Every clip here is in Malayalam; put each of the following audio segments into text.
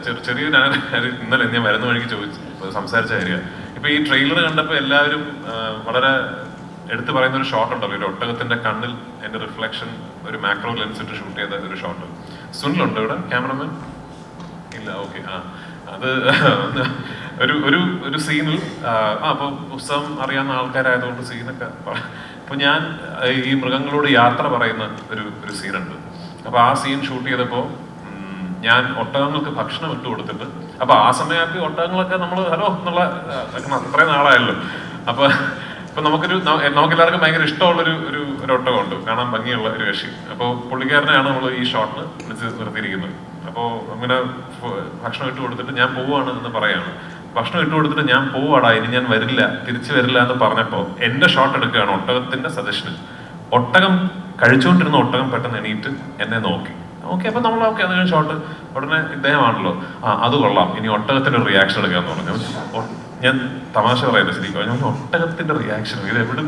ചെറിയ ചെറിയൊരു ഇന്നലെ ഞാൻ വരുന്ന വഴിക്ക് ചോദിച്ചു സംസാരിച്ച കാര്യം. ഇപ്പൊ ഈ ട്രെയിലർ കണ്ടപ്പോൾ എല്ലാവരും വളരെ എടുത്തു പറയുന്ന ഒരു ഷോട്ട് ഉണ്ടല്ലോ ഒരു ഒട്ടകത്തിന്റെ കണ്ണിൽ എന്റെ റിഫ്ലക്ഷൻ ഒരു മാക്രോ ലെൻസ് ഇട്ട് ഷൂട്ട് ചെയ്ത ഒരു ഷോട്ട് സുനിലുണ്ടോ ഇവിടെ? ക്യാമറമാൻ ഇല്ല ഓക്കെ ആ. അത് ഒരു ഒരു ഒരു സീനിൽ ആ അപ്പൊ പുസ്തകം അറിയാവുന്ന ആൾക്കാരായതുകൊണ്ട് സീനൊക്കെ അപ്പൊ ഞാൻ ഈ മൃഗങ്ങളോട് യാത്ര പറയുന്ന ഒരു ഒരു സീനുണ്ട് അപ്പൊ ആ സീൻ ഷൂട്ട് ചെയ്തപ്പോ ഉം, ഞാൻ ഒട്ടകങ്ങൾക്ക് ഭക്ഷണം ഇട്ട് കൊടുത്തിട്ട്. അപ്പൊ ആ സമയത്ത് ഒട്ടകങ്ങളൊക്കെ നമ്മൾ ഹലോ എന്നുള്ള അത്രയും നാളായല്ലോ. അപ്പൊ ഇപ്പൊ നമുക്കൊരു നമുക്ക് എല്ലാവർക്കും ഭയങ്കര ഇഷ്ടമുള്ള ഒരു ഒരു ഒട്ടകമുണ്ട്. കാണാൻ ഭംഗിയുള്ള ഒരു കക്ഷി. അപ്പോൾ പുള്ളിക്കാരനെയാണ് നമ്മൾ ഈ ഷോട്ടിന് വിളിച്ച് നിർത്തിയിരിക്കുന്നത്. അപ്പോൾ അങ്ങനെ ഭക്ഷണം ഇട്ട് കൊടുത്തിട്ട് ഞാൻ പോവാണ് എന്ന് പറയാണ്. ഭക്ഷണം ഇട്ട് കൊടുത്തിട്ട് ഞാൻ പോവാടാ ഇനി ഞാൻ വരില്ല തിരിച്ചു വരില്ല എന്ന് പറഞ്ഞപ്പോൾ എന്റെ ഷോട്ട് എടുക്കുകയാണ് ഒട്ടകത്തിന്റെ സജഷന്. ഒട്ടകം കഴിച്ചുകൊണ്ടിരുന്ന ഒട്ടകം പെട്ടെന്ന് എണീറ്റ് എന്നെ നോക്കി. ഓക്കെ അപ്പൊ നമ്മൾ ഓക്കെ അത് കഴിഞ്ഞ ഷോട്ട് ഉടനെ ഇദ്ദേഹമാണല്ലോ. ആ അത് കൊള്ളാം. ഇനി ഒട്ടകത്തിന്റെ റിയാക്ഷൻ എടുക്കാന്ന് പറഞ്ഞു ഞാൻ തമാശ പറയുന്നത് ശരിക്കും. ഞാൻ ഒട്ടകത്തിന്റെ റിയാക്ഷൻ ഇത് എവിടെ?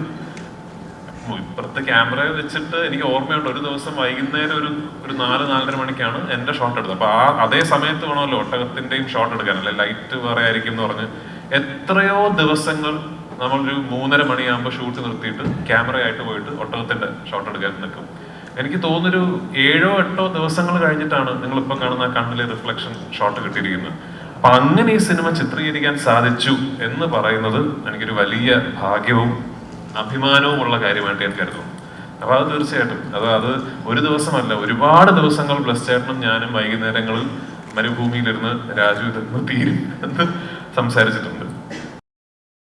ഇപ്പുറത്തെ ക്യാമറ വെച്ചിട്ട് എനിക്ക് ഓർമ്മയുണ്ട്. ഒരു ദിവസം വൈകുന്നേരം ഒരു ഒരു നാല് നാലര മണിക്കാണ് എന്റെ ഷോട്ട് എടുത്തത്. അപ്പൊ ആ അതേ സമയത്ത് വേണമല്ലോ ഒട്ടകത്തിന്റെയും ഷോട്ട് എടുക്കാനല്ലേ? ലൈറ്റ് വേറെ ആയിരിക്കും എന്ന് പറഞ്ഞ് എത്രയോ ദിവസങ്ങൾ നമ്മളൊരു മൂന്നര മണിയാകുമ്പോൾ ഷൂട്ട് നിർത്തിയിട്ട് ക്യാമറയായിട്ട് പോയിട്ട് ഒട്ടകത്തിന്റെ ഷോട്ട് എടുക്കാൻ നിൽക്കും. എനിക്ക് തോന്നുന്നൊരു ഏഴോ എട്ടോ ദിവസങ്ങൾ കഴിഞ്ഞിട്ടാണ് നിങ്ങളിപ്പോൾ കാണുന്ന കണ്ണിലെ റിഫ്ലക്ഷൻ ഷോട്ട് കിട്ടിയിരിക്കുന്നത്. അപ്പൊ അങ്ങനെ ഈ സിനിമ ചിത്രീകരിക്കാൻ സാധിച്ചു എന്ന് പറയുന്നത് എനിക്കൊരു വലിയ ഭാഗ്യവും അഭിമാനവും ഉള്ള കാര്യമായിട്ട് ഞാൻ കരുതുന്നു. അപ്പൊ അത് തീർച്ചയായിട്ടും. അത് അത് ഒരു ദിവസമല്ല ഒരുപാട് ദിവസങ്ങൾ ബ്ലസ് ചേട്ടനും ഞാനും വൈകുന്നേരങ്ങളിൽ മരുഭൂമിയിലിരുന്ന് രാജു ഇതൊന്ന് തീരും എന്ന് സംസാരിച്ചിട്ടുണ്ട്.